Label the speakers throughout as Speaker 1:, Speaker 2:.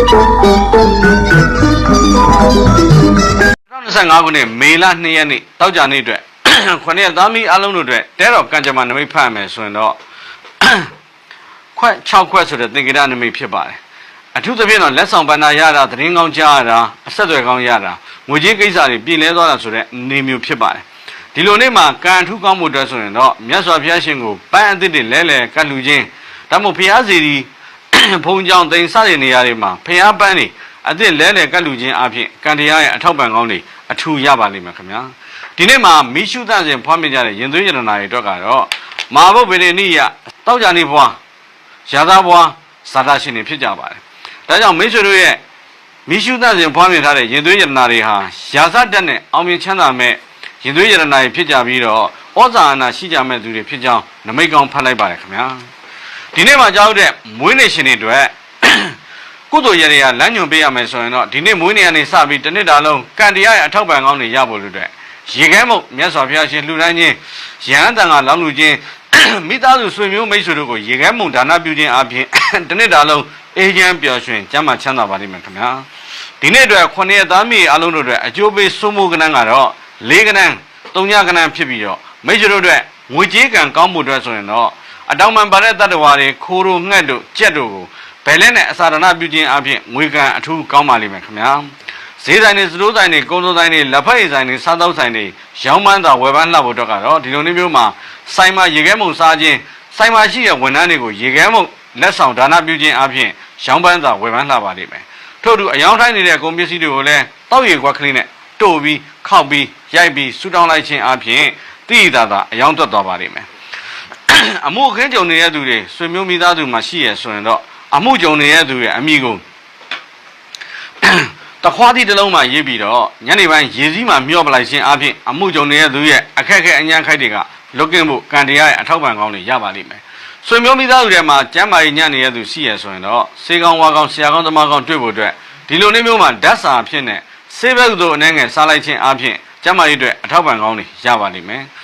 Speaker 1: 2025ခုနှစ်မေလ2ရက်နေ့တောက်ကြနေ့အတွက်ခုနှစ်ရက်သားမီးအလုံးတို့အတွက်တဲတော်ကံကြမ္မာနမိတ်ဖတ်ရမယ်ဆိုရင်တော့ခွက်6ခွက်ဆိုတဲ့သင်္ကေတနမိတ်ဖြစ်ပါတယ်အထူးသဖြင့်တော့လက်ဆောင်ပန္နာရတာသတင်းကောင်းကြားရတာအဆက်အသွယ်ကောင်းရတာငွေကြေးကိစ္စတွေပြည်လဲသွားတာဆိုတဲ့နေမျိုးဖြစ်ပါတယ်ဒီလိုနေ့မှာကံအထူးကောင်းမှုအတွက်ဆိုရင်တော့မြတ်စွာဘုရားရှင်ကိုပန်းအသစ်တွေလဲလဲကတ်လူချင်းဒါမှမဟုတ်ဘုရားစီဒီ ဘုံကြောင့်တိမ်စတဲ့နေရာတွေမှာဘုရားပန်းတွေအသစ်လဲလဲကတ်လူချင်းအပြင်ကံတရားရဲ့အထောက်ပံ့ကောင်းတွေအထူးရပါလိမ့်မယ်ခင်ဗျာဒီနေ့မှာမိရှုသန့်စဉ်ဖွားမြင်ကြတဲ့ရင်သွေးရတနာတွေအတွက်ကတော့မာဘုတ်ဗေဒနိယတောက်ကြနေဘွားရာသားဘွားဇာတာရှင်တွေဖြစ်ကြပါတယ်။ဒါကြောင့်မိတ်ဆွေတို့ရဲ့မိရှုသစဉ်ဖွားမြင်ထားတဲ့ရင်သွေးယတနာတွေဟာရာဇတက်နဲ့အောင်မြင်ချမ်းသာမဲ့ရင်သွေးယတနာတွေဖြစ်ကြပြီးတော့ဩဇာအာဏာရှိကြမဲ့သူတွေဖြစ်ကြောင်းနမိတ်ကောင်းဖတ်လိုက်ပါတယ်ခင်ဗျာ။ ဒီနေ့မှာကြောက်တဲ့မွေးနေ့ရှင်တွေအတွက်ကုသိုလ်ရတွေကလမ်းညွန်ပေးရမယ်ဆိုရင်တော့ဒီနေ့မွေးနေ့ကနေစပြီးတစ်နှစ်တာလုံးကံတရားရဲ့အထောက်ပံ့ကောင်းတွေရဖို့လို့အတွက်ရေခဲမုတ်မြတ်စွာဘုရားရှင်လှူဒန်းခြင်းရဟန်းတန်ကလောင်းလူခြင်းမိသားစုဆွေမျိုးမိတ်ဆွေတို့ကိုရေခဲမုံဒါနပြုခြင်းအပြင်တစ်နှစ်တာလုံးအေးချမ်းပျော်ရွှင်ကျမ်းမာချမ်းသာပါလိမ့်မယ်ခင်ဗျာဒီနေ့အတွက်ခုနှစ်ရက်သားမြေအလုံးတို့အတွက်အကျိုးပေးစိုးမိုးကဏ္ဍကတော့၄ကဏ္ဍ၃ညကဏ္ဍဖြစ်ပြီးတော့မိတ်ဆွေတို့အတွက်ငွေကြေးကံကောင်းမှုအတွက်ဆိုရင်တော့ အတောင်ပံပါတဲ့တတ္တဝါတွေခိုးတို့ငှက်တို့ကြက်တို့ကိုဘယ်လဲနဲ့အစာရဏပြုခြင်းအပြင်ငွေကံအထူးကောင်းပါလိမ့်မယ်ခင်ဗျာဈေးဆိုင်တွေစတိုးဆိုင်တွေကုန်းစုံဆိုင်တွေလက်ဖက်ရည်ဆိုင်တွေစားသောက်ဆိုင်တွေရောင်းပန်းသာဝယ်ပန်းလှဖို့တော့ကတော့ဒီလိုမျိုးမျိုးမှာဆိုင်မှာရေခဲမုံစားခြင်းဆိုင်မှာရှိတဲ့ဝန်ထမ်းတွေကိုရေခဲမုံလက်ဆောင်ဒါနပြုခြင်းအပြင်ရောင်းပန်းသာဝယ်ပန်းလှပါလိမ့်မယ်ထို့သူအယောင်ထိုင်းနေတဲ့ကုန်ပစ္စည်းတွေကိုလည်းတောက်ရည်ခွက်ကလေးနဲ့တို့ပြီးခောက်ပြီးရိုက်ပြီးဆူတောင်းလိုက်ခြင်းအပြင်တိတိသာသာအယောင်တွက်သွားပါလိမ့်မယ် အမှုအခင်းကြုံနေတဲ့သူတွေဆွေမျိုးမိသားစုမှာရှိရဆိုရင်တော့အမှုကြုံနေတဲ့သူရဲ့အမိကိုတခွားသီးတစ်လုံးမှရေးပြီးတော့ညနေပိုင်းရေစည်းမှာမျောပလိုက်ခြင်းအပြင်အမှုကြုံနေတဲ့သူရဲ့အခက်အခဲအញ្ញမ်းခိုက်တွေကလွတ်ကင်းဖို့ကံတရားရဲ့အထောက်ပံ့ကောင်းတွေရပါလိမ့်မယ်။ဆွေမျိုးမိသားစုတွေမှာကျမ်းမာရေးညံ့နေတဲ့သူရှိရဆိုရင်တော့စေကောင်းဝါကောင်းဆရာကောင်းသမားကောင်းတွေ့ဖို့အတွက်ဒီလိုနေ့မျိုးမှာဓာတ်စာအဖြစ်နဲ့ဆေးဘက်သို့အနေငယ်စားလိုက်ခြင်းအပြင်ကျမ်းမာရေးအတွက်အထောက်ပံ့ကောင်းတွေရပါလိမ့်မယ်။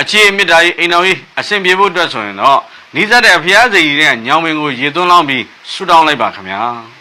Speaker 1: အခြေအမြစ်တာရေးအိမ်တော်ရေးအဆင်ပြေဖို့အတွက်ဆိုရင်တော့နီးစပ်တဲ့ဖျားစီကြီးတဲ့ညောင်ပင်ကိုရေသွန်းလောင်းပြီးဆူတောင်းလိုက်ပါခင်ဗျာ။